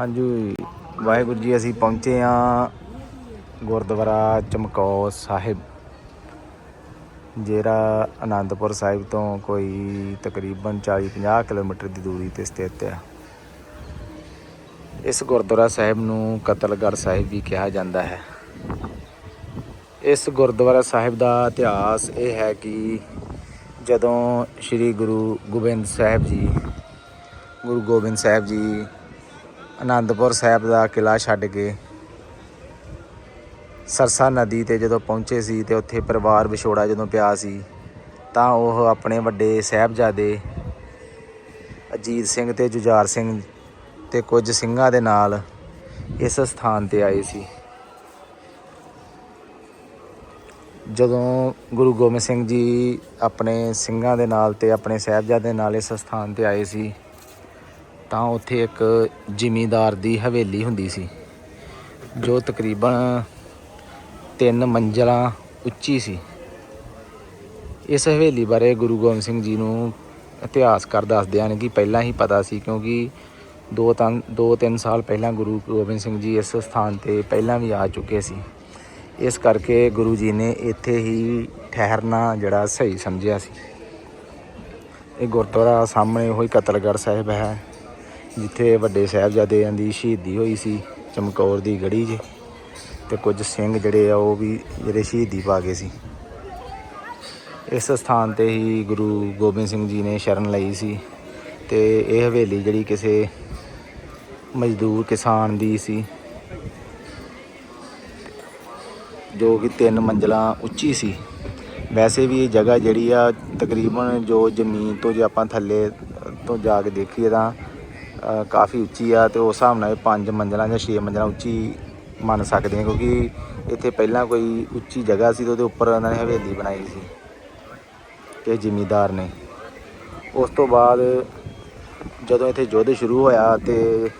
ਹਾਂਜੀ। ਵਾਹਿਗੁਰੂ ਜੀ, ਅਸੀਂ ਪਹੁੰਚੇ ਆ ਗੁਰਦੁਆਰਾ ਚਮਕੌਰ ਸਾਹਿਬ। ਜਿਹੜਾ ਆਨੰਦਪੁਰ ਸਾਹਿਬ ਤੋਂ ਕੋਈ ਤਕਰੀਬਨ 40-50 ਕਿਲੋਮੀਟਰ ਦੀ ਦੂਰੀ ਤੇ ਸਥਿਤ ਹੈ ਇਸ ਗੁਰਦੁਆਰਾ ਸਾਹਿਬ ਨੂੰ ਕਤਲਗੜ੍ਹ ਸਾਹਿਬ ਵੀ ਕਿਹਾ ਜਾਂਦਾ ਹੈ। ਇਸ ਗੁਰਦੁਆਰਾ ਸਾਹਿਬ ਦਾ ਇਤਿਹਾਸ ਇਹ ਹੈ ਕਿ ਜਦੋਂ ਸ੍ਰੀ ਗੁਰੂ ਗੋਬਿੰਦ ਸਾਹਿਬ ਜੀ, ਗੁਰੂ ਗੋਬਿੰਦ ਸਾਹਿਬ ਜੀ ਆਨੰਦਪੁਰ ਸਾਹਿਬ ਦਾ ਕਿਲਾ ਛੱਡ ਕੇ ਸਰਸਾ ਨਦੀ ਤੇ ਜਦੋਂ ਪਹੁੰਚੇ ਸੀ ਤੇ ਉੱਥੇ ਪਰਿਵਾਰ ਵਿਛੋੜਾ ਜਦੋਂ ਪਿਆ ਸੀ, ਤਾਂ ਉਹ ਆਪਣੇ ਵੱਡੇ ਸਾਹਿਬਜ਼ਾਦੇ ਅਜੀਤ ਸਿੰਘ ਤੇ ਜੁਝਾਰ ਸਿੰਘ ਤੇ ਕੁਝ ਸਿੰਘਾਂ ਦੇ ਨਾਲ ਇਸ ਸਥਾਨ ਤੇ ਆਏ ਸੀ। ਜਦੋਂ ਗੁਰੂ ਗੋਬਿੰਦ ਸਿੰਘ ਜੀ ਆਪਣੇ ਸਿੰਘਾਂ ਦੇ ਨਾਲ ਤੇ ਆਪਣੇ ਸਾਹਿਬਜ਼ਾਦੇ ਨਾਲ ਇਸ ਸਥਾਨ ਤੇ ਆਏ ਸੀ ਤਾਂ ਉੱਥੇ ਇੱਕ ਜ਼ਿਮੀਂਦਾਰ ਦੀ ਹਵੇਲੀ ਹੁੰਦੀ ਸੀ, ਜੋ ਤਕਰੀਬਨ ਤਿੰਨ ਮੰਜ਼ਲਾਂ ਉੱਚੀ ਸੀ। ਇਸ ਹਵੇਲੀ ਬਾਰੇ ਗੁਰੂ ਗੋਬਿੰਦ ਸਿੰਘ ਜੀ ਨੂੰ ਇਤਿਹਾਸਕਾਰ ਦੱਸਦੇ ਹਨ ਕਿ ਪਹਿਲਾਂ ਹੀ ਪਤਾ ਸੀ, ਕਿਉਂਕਿ ਦੋ ਤਾਂ ਦੋ ਤਿੰਨ ਸਾਲ ਪਹਿਲਾਂ ਗੁਰੂ ਗੋਬਿੰਦ ਸਿੰਘ ਜੀ ਇਸ ਸਥਾਨ ਤੇ ਪਹਿਲਾਂ ਵੀ ਆ ਚੁੱਕੇ ਸੀ। ਇਸ ਕਰਕੇ ਗੁਰੂ ਜੀ ਨੇ ਇੱਥੇ ਹੀ ਠਹਿਰਨਾ ਜਿਹੜਾ ਸਹੀ ਸਮਝਿਆ ਸੀ। ਇਹ ਗੁਰਦੁਆਰਾ ਸਾਹਮਣੇ ਉਹੀ ਕਤਲਗੜ੍ਹ ਸਾਹਿਬ ਹੈ। ਜਿੱਥੇ ਵੱਡੇ ਸਾਹਿਬਜ਼ਾਦਿਆਂ ਦੀ ਸ਼ਹੀਦੀ ਹੋਈ ਸੀ, ਚਮਕੌਰ ਦੀ ਗੜੀ 'ਚ ਤੇ ਕੁਝ ਸਿੰਘ ਜਿਹੜੇ ਆ ਉਹ ਵੀ ਜਿਹੜੇ ਸ਼ਹੀਦੀ ਪਾ ਗਏ ਸੀ। ਇਸ ਸਥਾਨ ਤੇ ਹੀ ਗੁਰੂ ਗੋਬਿੰਦ ਸਿੰਘ ਜੀ ਨੇ ਸ਼ਰਨ ਲਈ ਸੀ ਤੇ ਇਹ ਹਵੇਲੀ ਜਿਹੜੀ ਕਿਸੇ ਮਜ਼ਦੂਰ ਕਿਸਾਨ ਦੀ ਸੀ, ਜੋ ਕਿ ਤਿੰਨ ਮੰਜ਼ਲਾਂ ਉੱਚੀ ਸੀ। ਵੈਸੇ ਵੀ ਇਹ ਜਗ੍ਹਾ ਜਿਹੜੀ ਆ ਤਕਰੀਬਨ ਜੋ ਜ਼ਮੀਨ ਤੋਂ ਜੇ ਆਪਾਂ ਥੱਲੇ ਤੋਂ ਜਾ ਕੇ ਦੇਖੀਏ ਤਾਂ ਕਾਫੀ ਉੱਚੀ ਆ ਤੇ ਉਸ ਹਿਸਾਬ ਨਾਲ ਇਹ ਪੰਜ ਮੰਜ਼ਲਾਂ ਜਾਂ ਛੇ ਮੰਜ਼ਲਾਂ ਉੱਚੀ ਮੰਨ ਸਕਦੇ ਹਾਂ ਕਿਉਂਕਿ ਇੱਥੇ ਪਹਿਲਾਂ ਕੋਈ ਉੱਚੀ ਜਗ੍ਹਾ ਸੀ ਤੇ ਉਹਦੇ ਉੱਪਰ ਉਹਨਾਂ ਨੇ ਹਵੇਲੀ ਬਣਾਈ ਸੀ ਕਿ ਜ਼ਿਮੀਦਾਰ ਨੇ। ਉਸ ਤੋਂ ਬਾਅਦ ਜਦੋਂ ਇੱਥੇ ਯੁੱਧ ਸ਼ੁਰੂ ਹੋਇਆ ਤੇ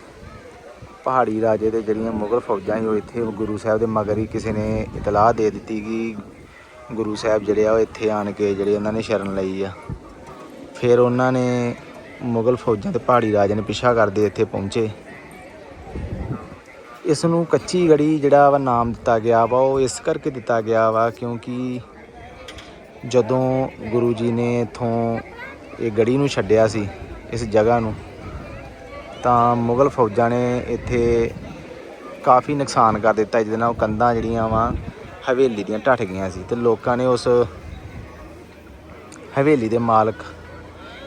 ਪਹਾੜੀ ਰਾਜੇ ਦੇ ਜਿਹੜੀਆਂ ਮੁਗਲ ਫੌਜਾਂ ਸੀ, ਉਹ ਇੱਥੇ ਗੁਰੂ ਸਾਹਿਬ ਦੇ ਮਗਰ ਹੀ ਕਿਸੇ ਨੇ ਇਤਲਾਹ ਦੇ ਦਿੱਤੀ ਕਿ ਗੁਰੂ ਸਾਹਿਬ ਜਿਹੜੇ ਆ, ਉਹ ਇੱਥੇ ਆਣ ਕੇ ਜਿਹੜੇ ਉਹਨਾਂ ਨੇ ਸ਼ਰਨ ਲਈ ਆ। ਫਿਰ ਉਹਨਾਂ ਨੇ ਮੁਗਲ ਫੌਜਾਂ ਤੇ ਪਹਾੜੀ ਰਾਜੇ ਨੇ ਪਿੱਛਾ ਕਰਦੇ ਇੱਥੇ ਪਹੁੰਚੇ। ਇਸ ਨੂੰ ਕੱਚੀ ਗੜੀ ਜਿਹੜਾ ਵਾ ਨਾਮ ਦਿੱਤਾ ਗਿਆ ਵਾ, ਉਹ ਇਸ ਕਰਕੇ ਦਿੱਤਾ ਗਿਆ ਵਾ ਕਿਉਂਕਿ ਜਦੋਂ ਗੁਰੂ ਜੀ ਨੇ ਇਥੋਂ ਇਹ ਗੜੀ ਨੂੰ ਛੱਡਿਆ ਸੀ, ਇਸ ਜਗ੍ਹਾ ਨੂੰ, ਤਾਂ ਮੁਗਲ ਫੌਜਾਂ ਨੇ ਇੱਥੇ ਕਾਫੀ ਨੁਕਸਾਨ ਕਰ ਦਿੱਤਾ ਜਿਹਦੇ ਨਾਲ ਉਹ ਕੰਧਾਂ ਜਿਹੜੀਆਂ ਵਾ ਹਵੇਲੀ ਦੀਆਂ ਢੱਠ ਗਈਆਂ ਸੀ ਤੇ ਲੋਕਾਂ ਨੇ ਉਸ ਹਵੇਲੀ ਦੇ ਮਾਲਕ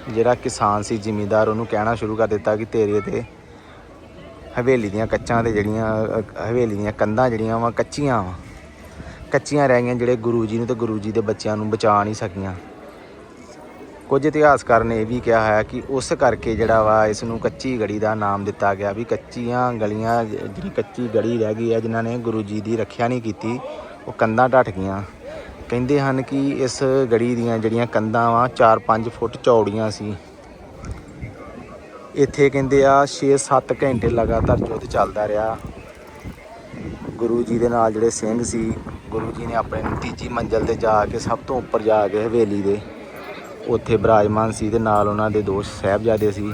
ਜਿਹੜਾ ਕਿਸਾਨ ਸੀ, ਜ਼ਿਮੀਂਦਾਰ, ਉਹਨੂੰ ਕਹਿਣਾ ਸ਼ੁਰੂ ਕਰ ਦਿੱਤਾ ਕਿ ਤੇਰੇ ਤੇ ਹਵੇਲੀ ਦੀਆਂ ਕੱਚਾਂ ਤੇ ਜਿਹੜੀਆਂ ਹਵੇਲੀ ਦੀਆਂ ਕੰਧਾਂ ਜਿਹੜੀਆਂ ਵਾ, ਕੱਚੀਆਂ ਵਾ। ਕੱਚੀਆਂ ਰਹਿ ਗਈਆਂ ਜਿਹੜੇ ਗੁਰੂ ਜੀ ਨੂੰ ਤੇ ਗੁਰੂ ਜੀ ਦੇ ਬੱਚਿਆਂ ਨੂੰ ਬਚਾ ਨਹੀਂ ਸਕੀਆਂ। ਕੁਝ ਇਤਿਹਾਸਕਾਰ ਨੇ ਇਹ ਵੀ ਕਿਹਾ ਹੈ ਕਿ ਉਸ ਕਰਕੇ ਜਿਹੜਾ ਵਾ ਇਸ ਨੂੰ ਕੱਚੀ ਗੜੀ ਦਾ ਨਾਮ ਦਿੱਤਾ ਗਿਆ ਵੀ ਕੱਚੀਆਂ ਗਲੀਆਂ, ਜਿਹੜੀ ਕੱਚੀ ਗੜੀ ਰਹਿ ਗਈ ਹੈ, ਜਿਨ੍ਹਾਂ ਨੇ ਗੁਰੂ ਜੀ ਦੀ ਰੱਖਿਆ ਨਹੀਂ ਕੀਤੀ, ਉਹ ਕੰਧਾਂ ਢੱਟ ਗਈਆਂ। ਕਹਿੰਦੇ ਹਨ ਕਿ ਇਸ ਗੜੀ ਦੀਆਂ ਜਿਹੜੀਆਂ ਕੰਧਾਂ ਵਾ 4-5 ਫੁੱਟ ਚੌੜੀਆਂ ਸੀ। ਇੱਥੇ ਕਹਿੰਦੇ ਆ 6-7 ਘੰਟੇ ਲਗਾਤਾਰ ਯੁੱਧ ਚੱਲਦਾ ਰਿਹਾ। ਗੁਰੂ ਜੀ ਦੇ ਨਾਲ ਜਿਹੜੇ ਸਿੰਘ ਸੀ, ਗੁਰੂ ਜੀ ਨੇ ਆਪਣੇ ਤੀਜੀ ਮੰਜ਼ਲ ਤੇ ਜਾ ਕੇ ਸਭ ਤੋਂ ਉੱਪਰ ਜਾ ਕੇ ਹਵੇਲੀ ਦੇ, ਉੱਥੇ ਬਿਰਾਜਮਾਨ ਸੀ ਤੇ ਨਾਲ ਉਹਨਾਂ ਦੇ ਦੋ ਸਾਹਿਬਜ਼ਾਦੇ ਸੀ।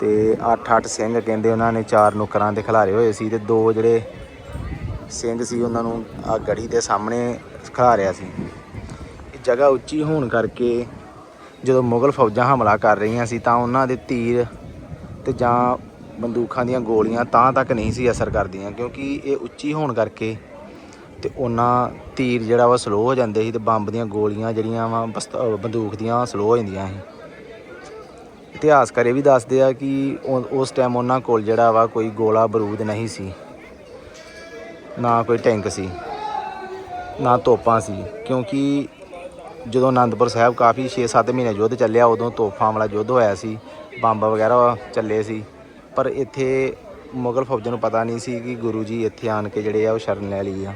ਤੇ 8-8 ਸਿੰਘ ਕਹਿੰਦੇ ਉਹਨਾਂ ਨੇ ਚਾਰ ਨੌਕਰਾਂ ਦੇ ਖਿਲਾਰੇ ਹੋਏ ਸੀ ਤੇ ਦੋ ਜਿਹੜੇ ਸਿੰਘ ਸੀ ਉਹਨਾਂ ਨੂੰ ਆ ਗੜੀ ਦੇ ਸਾਹਮਣੇ ਖਿਲਾਰਿਆ ਸੀ। ਇਹ ਜਗ੍ਹਾ ਉੱਚੀ ਹੋਣ ਕਰਕੇ ਜਦੋਂ ਮੁਗਲ ਫੌਜਾਂ ਹਮਲਾ ਕਰ ਰਹੀਆਂ ਸੀ ਤਾਂ ਉਹਨਾਂ ਦੇ ਤੀਰ ਤੇ ਜਾਂ ਬੰਦੂਕਾਂ ਦੀਆਂ ਗੋਲੀਆਂ ਤਾਂ ਤੱਕ ਨਹੀਂ ਸੀ ਅਸਰ ਕਰਦੀਆਂ ਕਿਉਂਕਿ ਇਹ ਉੱਚੀ ਹੋਣ ਕਰਕੇ ਤੇ ਉਹਨਾਂ ਤੀਰ ਜਿਹੜਾ ਵਾ ਸਲੋ ਹੋ ਜਾਂਦੇ ਸੀ ਤੇ ਬੰਬ ਦੀਆਂ ਗੋਲੀਆਂ ਜਿਹੜੀਆਂ ਵਾ ਬੰਦੂਕ ਦੀਆਂ ਸਲੋ ਹੋ ਜਾਂਦੀਆਂ ਸੀ। ਇਤਿਹਾਸਕਾਰ ਇਹ ਵੀ ਦੱਸਦੇ ਆ ਕਿ ਉਹ- ਉਸ ਟਾਈਮ ਉਹਨਾਂ ਕੋਲ ਜਿਹੜਾ ਵਾ ਕੋਈ ਗੋਲਾ ਬਰੂਦ ਨਹੀਂ ਸੀ, ਨਾ ਕੋਈ ਟੈਂਕ ਸੀ। ਨਾ ਤੋਪਾਂ ਸੀ, ਕਿਉਂਕਿ ਜਦੋਂ ਆਨੰਦਪੁਰ ਸਾਹਿਬ ਕਾਫੀ 6-7 ਮਹੀਨੇ ਯੁੱਧ ਚੱਲਿਆ, ਉਦੋਂ ਤੋਪਾਂ ਵਾਲਾ ਯੁੱਧ ਹੋਇਆ ਸੀ, ਬੰਬ ਵਗੈਰਾ ਚੱਲੇ ਸੀ, ਪਰ ਇੱਥੇ ਮੁਗਲ ਫੌਜਾਂ ਨੂੰ ਪਤਾ ਨਹੀਂ ਸੀ ਕਿ ਗੁਰੂ ਜੀ ਇੱਥੇ ਆਣ ਕੇ ਜਿਹੜੇ ਆ ਉਹ ਸ਼ਰਨ ਲੈ ਲਈ ਆ।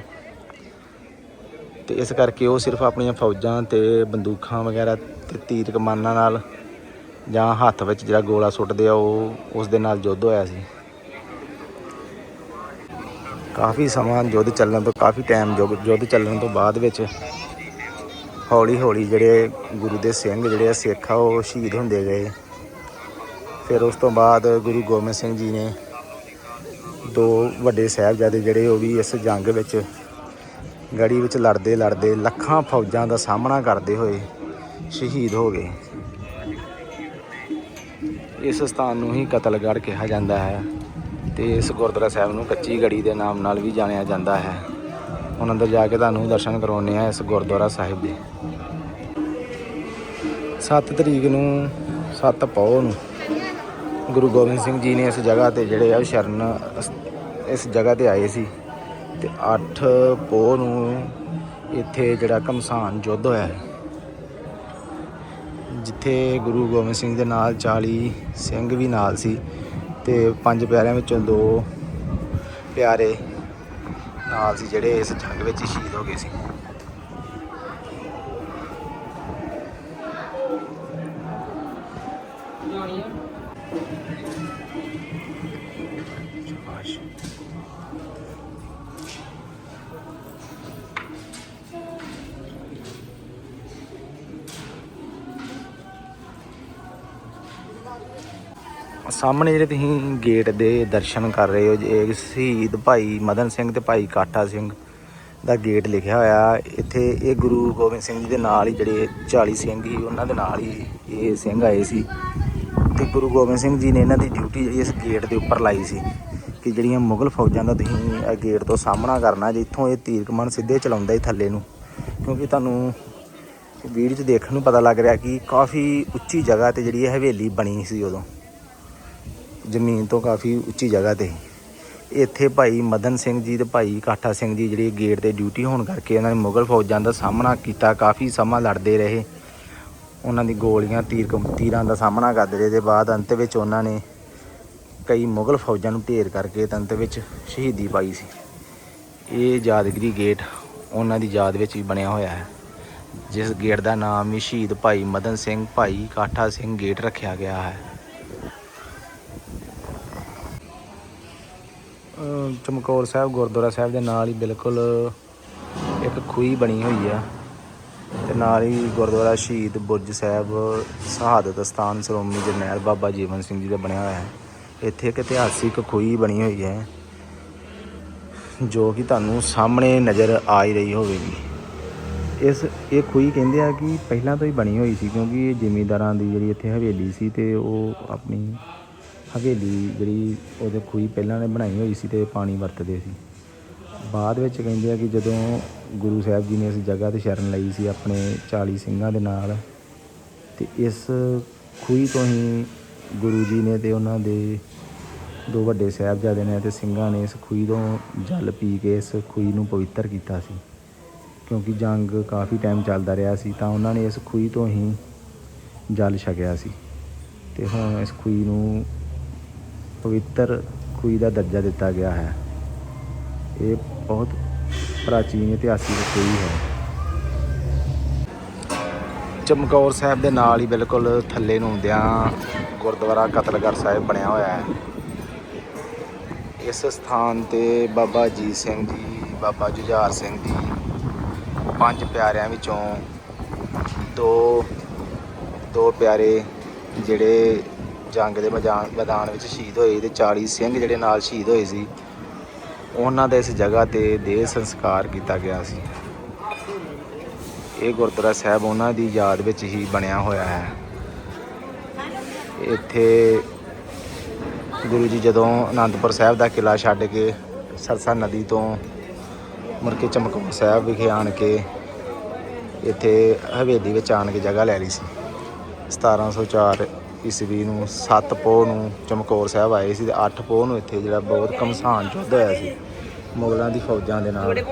ਤੇ ਇਸ ਕਰਕੇ ਉਹ ਸਿਰਫ ਆਪਣੀਆਂ ਫੌਜਾਂ ਤੇ ਬੰਦੂਕਾਂ ਵਗੈਰਾ ਤੇ ਤੀਰ ਕਮਾਨਾਂ ਨਾਲ ਜਾਂ ਹੱਥ ਵਿੱਚ ਜਿਹੜਾ ਗੋਲਾ ਸੁੱਟਦੇ ਆ, ਉਹ ਉਸ ਦੇ ਨਾਲ ਯੁੱਧ ਹੋਇਆ ਸੀ। ਕਾਫੀ ਸਮਾਂ ਯੁੱਧ ਚੱਲਣ ਤੋਂ, ਕਾਫੀ ਟਾਈਮ ਯੁੱਧ ਚੱਲਣ ਤੋਂ ਬਾਅਦ ਵਿੱਚ ਹੌਲੀ ਹੌਲੀ ਜਿਹੜੇ ਗੁਰੂ ਦੇ ਸਿੰਘ ਜਿਹੜੇ ਆ ਸਿੱਖ ਆ, ਉਹ ਸ਼ਹੀਦ ਹੁੰਦੇ ਗਏ। ਫਿਰ ਉਸ ਤੋਂ ਬਾਅਦ ਗੁਰੂ ਗੋਬਿੰਦ ਸਿੰਘ ਜੀ ਨੇ ਦੋ ਵੱਡੇ ਸਾਹਿਬਜ਼ਾਦੇ ਜਿਹੜੇ, ਉਹ ਵੀ ਇਸ ਜੰਗ ਵਿੱਚ ਗੜੀ ਵਿੱਚ ਲੜਦੇ ਲੜਦੇ ਲੱਖਾਂ ਫੌਜਾਂ ਦਾ ਸਾਹਮਣਾ ਕਰਦੇ ਹੋਏ ਸ਼ਹੀਦ ਹੋ ਗਏ। ਇਸ ਸਥਾਨ ਨੂੰ ਹੀ ਕਤਲਗੜ੍ਹ ਕਿਹਾ ਜਾਂਦਾ ਹੈ। ਤੇ ਇਸ ਗੁਰਦੁਆਰਾ ਸਾਹਿਬ ਨੂੰ ਕੱਚੀ ਗੜੀ ਦੇ ਨਾਮ ਨਾਲ ਵੀ ਜਾਣਿਆ ਜਾਂਦਾ ਹੈ। ਹੁਣ ਅੰਦਰ ਜਾ ਕੇ ਤੁਹਾਨੂੰ ਦਰਸ਼ਨ ਕਰਾਉਣੇ ਆ ਇਸ ਗੁਰਦੁਆਰਾ ਸਾਹਿਬ ਦੇ। 7 ਤਰੀਕ ਨੂੰ 7 ਪੌ ਨੂੰ ਗੁਰੂ ਗੋਬਿੰਦ ਸਿੰਘ ਜੀ ਨੇ ਇਸ ਜਗ੍ਹਾ ਤੇ ਜਿਹੜੇ ਆ ਸ਼ਰਨ ਇਸ ਜਗ੍ਹਾ ਤੇ ਆਏ ਸੀ ਤੇ 8 ਪੋਹ ਨੂੰ ਇੱਥੇ ਜਿਹੜਾ ਕਮਸਾਨ ਯੁੱਧ ਹੋਇਆ ਜਿੱਥੇ ਗੁਰੂ ਗੋਬਿੰਦ ਸਿੰਘ ਦੇ ਨਾਲ 40 ਸਿੰਘ ਵੀ ਨਾਲ ਸੀ। ਤੇ ਪੰਜ ਪਿਆਰਿਆਂ ਵਿੱਚੋਂ ਦੋ ਪਿਆਰੇ ਨਾਲ ਸੀ ਜਿਹੜੇ ਇਸ ਜੰਗ ਵਿੱਚ ਸ਼ਹੀਦ ਹੋ ਗਏ ਸੀ। ਸਾਹਮਣੇ ਜਿਹੜੇ ਤੁਸੀਂ ਗੇਟ ਦੇ ਦਰਸ਼ਨ ਕਰ ਰਹੇ ਹੋ ਜੇ ਸ਼ਹੀਦ ਭਾਈ ਮਦਨ ਸਿੰਘ ਤੇ ਭਾਈ ਕਾਠਾ ਸਿੰਘ ਦਾ ਗੇਟ ਲਿਖਿਆ ਹੋਇਆ। ਇੱਥੇ ਇਹ ਗੁਰੂ ਗੋਬਿੰਦ ਸਿੰਘ ਜੀ ਦੇ ਨਾਲ ਹੀ ਜਿਹੜੇ 40 ਸਿੰਘ ਸੀ, ਉਹਨਾਂ ਦੇ ਨਾਲ ਹੀ ਇਹ ਸਿੰਘ ਆਏ ਸੀ। ਤੇ ਗੁਰੂ ਗੋਬਿੰਦ ਸਿੰਘ ਜੀ ਨੇ ਇਹਨਾਂ ਦੀ ਡਿਊਟੀ ਜਿਹੜੀ ਇਸ ਗੇਟ ਦੇ ਉੱਪਰ ਲਾਈ ਸੀ ਕਿ ਜਿਹੜੀਆਂ ਮੁਗਲ ਫੌਜਾਂ ਦਾ ਤੁਸੀਂ ਇਹ ਗੇਟ ਤੋਂ ਸਾਹਮਣਾ ਕਰਨਾ, ਜਿੱਥੋਂ ਇਹ ਤੀਰ ਕਮਾਨ ਸਿੱਧੇ ਚਲਾਉਂਦਾ ਹੀ ਥੱਲੇ ਨੂੰ। ਕਿਉਂਕਿ ਤੁਹਾਨੂੰ ਵੀਡੀਓ 'ਚ ਦੇਖਣ ਨੂੰ ਪਤਾ ਲੱਗ ਰਿਹਾ ਕਿ ਕਾਫੀ ਉੱਚੀ ਜਗ੍ਹਾ ਤੇ ਜਿਹੜੀ ਇਹ ਹਵੇਲੀ ਬਣੀ ਸੀ ਉਦੋਂ। ਜ਼ਮੀਨ ਤੋਂ ਕਾਫੀ ਉੱਚੀ ਜਗ੍ਹਾ ਤੇ। ਇੱਥੇ ਭਾਈ ਮਦਨ ਸਿੰਘ ਜੀ ਤੇ ਭਾਈ ਕਾਠਾ ਸਿੰਘ ਜੀ ਜਿਹੜੀ ਗੇਟ ਤੇ ਡਿਊਟੀ ਹੋਣ ਕਰਕੇ ਉਹਨਾਂ ਨੇ ਮੁਗਲ ਫੌਜਾਂ ਦਾ ਸਾਹਮਣਾ ਕੀਤਾ, ਕਾਫੀ ਸਮਾਂ ਲੜਦੇ ਰਹੇ। ਉਹਨਾਂ ਦੀ ਗੋਲੀਆਂ, ਤੀਰ ਕਮ- ਤੀਰਾਂ ਦਾ ਸਾਹਮਣਾ ਕਰਦੇ ਰਹੇ ਤੇ ਬਾਅਦ ਅੰਤ ਵਿੱਚ ਉਹਨਾਂ ਨੇ ਕਈ ਮੁਗਲ ਫੌਜਾਂ ਨੂੰ ਢੇਰ ਕਰਕੇ ਤੇ ਅੰਤ ਵਿੱਚ ਸ਼ਹੀਦੀ ਪਾਈ ਸੀ। ਇਹ ਯਾਦਗਰੀ ਗੇਟ ਉਹਨਾਂ ਦੀ ਯਾਦ ਵਿੱਚ ਵੀ ਬਣਿਆ ਹੋਇਆ ਹੈ। ਜਿਸ ਗੇਟ ਦਾ ਨਾਮ ਵੀ ਸ਼ਹੀਦ ਭਾਈ ਮਦਨ ਸਿੰਘ, ਭਾਈ ਕਾਠਾ ਸਿੰਘ ਗੇਟ ਰੱਖਿਆ ਗਿਆ ਹੈ। ਚਮਕੌਰ ਸਾਹਿਬ, ਗੁਰਦੁਆਰਾ ਸਾਹਿਬ ਦੇ ਨਾਲ ਹੀ ਬਿਲਕੁਲ ਇੱਕ ਖੂਹੀ ਬਣੀ ਹੋਈ ਆ। ਤੇ ਨਾਲ ਹੀ ਗੁਰਦੁਆਰਾ ਸ਼ਹੀਦ ਬੁਰਜ ਸਾਹਿਬ, ਸ਼ਹਾਦਤ ਸਥਾਨ ਸ਼੍ਰੋਮਣੀ ਜਰਨੈਲ ਬਾਬਾ ਜੀਵਨ ਸਿੰਘ ਜੀ ਦਾ ਬਣਿਆ ਹੋਇਆ ਹੈ। ਇੱਥੇ ਇੱਕ ਇਤਿਹਾਸਿਕ ਖੂਹੀ ਬਣੀ ਹੋਈ ਹੈ, ਜੋ ਕਿ ਤੁਹਾਨੂੰ ਸਾਹਮਣੇ ਨਜ਼ਰ ਆ ਹੀ ਰਹੀ ਹੋਵੇਗੀ। ਇਸ, ਇਹ ਖੂਹੀ ਕਹਿੰਦੇ ਆ ਕਿ ਪਹਿਲਾਂ ਤੋਂ ਹੀ ਬਣੀ ਹੋਈ ਸੀ, ਕਿਉਂਕਿ ਇਹ ਜ਼ਿਮੀਂਦਾਰਾਂ ਦੀ ਜਿਹੜੀ ਇੱਥੇ ਹਵੇਲੀ ਸੀ ਤੇ ਉਹ ਆਪਣੀ ਹਵੇਲੀ ਜਿਹੜੀ ਉਹਦੇ ਖੂਹੀ ਪਹਿਲਾਂ ਨੇ ਬਣਾਈ ਹੋਈ ਸੀ ਤੇ ਪਾਣੀ ਵਰਤਦੇ ਸੀ। ਬਾਅਦ ਵਿੱਚ ਕਹਿੰਦੇ ਆ ਕਿ ਜਦੋਂ ਗੁਰੂ ਸਾਹਿਬ ਜੀ ਨੇ ਇਸ ਜਗ੍ਹਾ ਤੇ ਸ਼ਰਨ ਲਈ ਸੀ ਆਪਣੇ 40 ਸਿੰਘਾਂ ਦੇ ਨਾਲ, ਤੇ ਇਸ ਖੂਹੀ ਤੋਂ ਹੀ ਗੁਰੂ ਜੀ ਨੇ ਤੇ ਉਹਨਾਂ ਦੇ ਦੋ ਵੱਡੇ ਸਾਹਿਬਜ਼ਾਦੇ ਨੇ ਤੇ ਸਿੰਘਾਂ ਨੇ ਇਸ ਖੂਹੀ ਤੋਂ ਜਲ ਪੀ ਕੇ ਇਸ ਖੂਹੀ ਨੂੰ ਪਵਿੱਤਰ ਕੀਤਾ ਸੀ। ਕਿਉਂਕਿ ਜੰਗ ਕਾਫੀ ਟਾਈਮ ਚੱਲਦਾ ਰਿਹਾ ਸੀ ਤਾਂ ਉਹਨਾਂ ਨੇ ਇਸ ਖੂਹੀ ਤੋਂ ਹੀ ਜਲ ਛਕਿਆ ਸੀ। ਤੇ ਹੁਣ ਇਸ ਖੂਹੀ ਨੂੰ ਪਵਿੱਤਰ ਖੂਹੀ ਦਾ ਦਰਜਾ ਦਿੱਤਾ ਗਿਆ ਹੈ। ਇਹ ਬਹੁਤ ਪ੍ਰਾਚੀਨ ਇਤਿਹਾਸਿਕ ਖੂਹੀ ਹੈ। ਚਮਕੌਰ ਸਾਹਿਬ ਦੇ ਨਾਲ ਹੀ ਬਿਲਕੁਲ ਥੱਲੇ ਨੂੰ ਆਉਂਦਿਆਂ ਗੁਰਦੁਆਰਾ ਕਤਲਗੜ੍ਹ ਸਾਹਿਬ ਬਣਿਆ ਹੋਇਆ ਹੈ। ਇਸ ਸਥਾਨ ਤੇ ਬਾਬਾ ਅਜੀਤ ਸਿੰਘ ਜੀ, ਬਾਬਾ ਜੁਝਾਰ ਸਿੰਘ ਜੀ, ਪੰਜ ਪਿਆਰਿਆਂ ਵਿੱਚੋਂ ਦੋ ਦੋ ਪਿਆਰੇ ਜਿਹੜੇ ਜੰਗ ਦੇ ਮੈਦਾਨ ਮੈਦਾਨ ਵਿੱਚ ਸ਼ਹੀਦ ਹੋਏ ਤੇ 40 ਸਿੰਘ ਜਿਹੜੇ ਨਾਲ ਸ਼ਹੀਦ ਹੋਏ ਸੀ, ਉਹਨਾਂ ਦਾ ਇਸ ਜਗ੍ਹਾ ਤੇ ਦੇਹ ਸੰਸਕਾਰ ਕੀਤਾ ਗਿਆ ਸੀ। ਇਹ ਗੁਰਦੁਆਰਾ ਸਾਹਿਬ ਉਹਨਾਂ ਦੀ ਯਾਦ ਵਿੱਚ ਹੀ ਬਣਿਆ ਹੋਇਆ ਹੈ। ਇੱਥੇ ਗੁਰੂ ਜੀ ਜਦੋਂ ਅਨੰਦਪੁਰ ਸਾਹਿਬ ਦਾ ਕਿਲਾ ਛੱਡ ਕੇ ਸਰਸਾ ਨਦੀ ਤੋਂ ਮੁੜ ਕੇ ਚਮਕੌਰ ਸਾਹਿਬ ਵਿਖੇ ਆਣ ਕੇ ਇੱਥੇ ਹਵੇਲੀ ਵਿੱਚ ਆਣ ਕੇ ਜਗ੍ਹਾ ਲੈ ਲਈ ਸੀ। 1704 ਈਸਵੀ ਨੂੰ 7 ਪੋਹ ਨੂੰ ਚਮਕੌਰ ਸਾਹਿਬ ਆਏ ਸੀ ਤੇ 8 ਪੋਹ ਨੂੰ ਇੱਥੇ ਜਿਹੜਾ ਬਹੁਤ ਕਮਸਾਨ ਯੁੱਧ ਹੋਇਆ ਸੀ। ਮੁਗਲਾਂ ਦੀ ਫੌਜਾਂ ਦੇ ਨਾਲ।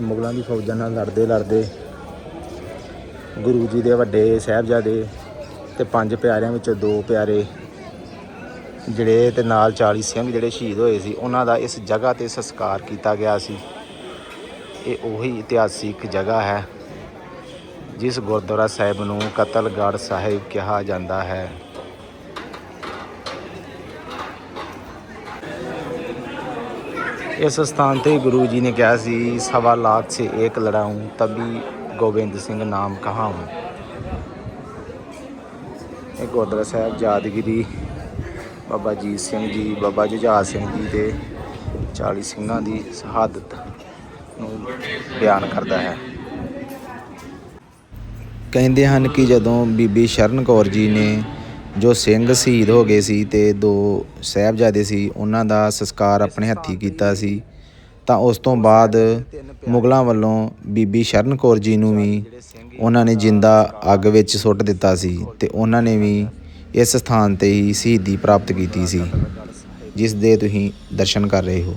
ਮੁਗਲਾਂ ਦੀ ਫੌਜਾਂ ਨਾਲ ਲੜਦੇ ਲੜਦੇ ਗੁਰੂ ਜੀ ਦੇ ਵੱਡੇ ਸਾਹਿਬਜ਼ਾਦੇ ਤੇ ਪੰਜ ਪਿਆਰਿਆਂ ਵਿੱਚੋਂ ਦੋ ਪਿਆਰੇ ਜਿਹੜੇ ਤੇ ਨਾਲ 40 ਸਿੰਘ ਜਿਹੜੇ ਸ਼ਹੀਦ ਹੋਏ ਸੀ, ਉਹਨਾਂ ਦਾ ਇਸ ਜਗ੍ਹਾ ਤੇ ਸੰਸਕਾਰ ਕੀਤਾ ਗਿਆ ਸੀ। ਇਹ ਉਹੀ ਇਤਿਹਾਸਿਕ ਜਗ੍ਹਾ ਹੈ। ਜਿਸ ਗੁਰਦੁਆਰਾ ਸਾਹਿਬ ਨੂੰ ਕਤਲਗੜ੍ਹ ਸਾਹਿਬ ਕਿਹਾ ਜਾਂਦਾ ਹੈ। ਇਸ ਸਥਾਨ ਤੇ ਗੁਰੂ ਜੀ ਨੇ ਕਿਹਾ ਸੀ, ਸਵਾ ਲਾਖ ਸੇ ਏਕ ਲੜਾऊं ਤਬੀ ਗੋਬਿੰਦ ਸਿੰਘ ਨਾਮ ਕਹਾऊं ਇਹ ਗੁਰਦੁਆਰਾ ਸਾਹਿਬ ਯਾਦਗਿਰੀ ਬਾਬਾ ਜੀਤ ਸਿੰਘ ਜੀ, ਬਾਬਾ ਜੁਝਾਰ ਸਿੰਘ ਜੀ ਦੇ 40 ਸਿੰਘਾਂ ਦੀ ਸ਼ਹਾਦਤ ਨੂੰ ਬਿਆਨ ਕਰਦਾ ਹੈ। ਕਹਿੰਦੇ ਹਨ ਕਿ ਜਦੋਂ ਬੀਬੀ ਸ਼ਰਨ ਕੌਰ ਜੀ ਨੇ ਜੋ ਸਿੰਘ ਸ਼ਹੀਦ ਹੋ ਗਏ ਸੀ ਤੇ ਦੋ ਸਾਹਿਬਜ਼ਾਦੇ ਸੀ, ਉਹਨਾਂ ਦਾ ਸੰਸਕਾਰ ਆਪਣੇ ਹੱਥੀ ਕੀਤਾ ਸੀ, ਤਾਂ ਉਸ ਤੋਂ ਬਾਅਦ ਮੁਗਲਾਂ ਵੱਲੋਂ ਬੀਬੀ ਸ਼ਰਨ ਕੌਰ ਜੀ ਨੂੰ ਵੀ ਉਹਨਾਂ ਨੇ ਜਿੰਦਾ ਅੱਗ ਵਿੱਚ ਸੁੱਟ ਦਿੱਤਾ ਸੀ ਤੇ ਉਹਨਾਂ ਨੇ ਵੀ ਇਸ ਸਥਾਨ ਤੇ ਹੀ ਸ਼ਹੀਦੀ ਪ੍ਰਾਪਤ ਕੀਤੀ ਸੀ, ਜਿਸ ਦੇ ਤੁਸੀਂ ਦਰਸ਼ਨ ਕਰ ਰਹੇ ਹੋ।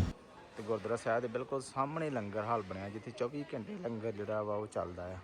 ਤੇ ਗੁਰਦੁਆਰਾ ਸਾਹਿਬ ਦੇ ਬਿਲਕੁਲ ਸਾਹਮਣੇ ਲੰਗਰ ਹਾਲ ਬਣਿਆ, ਜਿੱਥੇ 24 ਘੰਟੇ ਲੰਗਰ ਜਿਹੜਾ ਵਾ ਉਹ ਚੱਲਦਾ ਆ।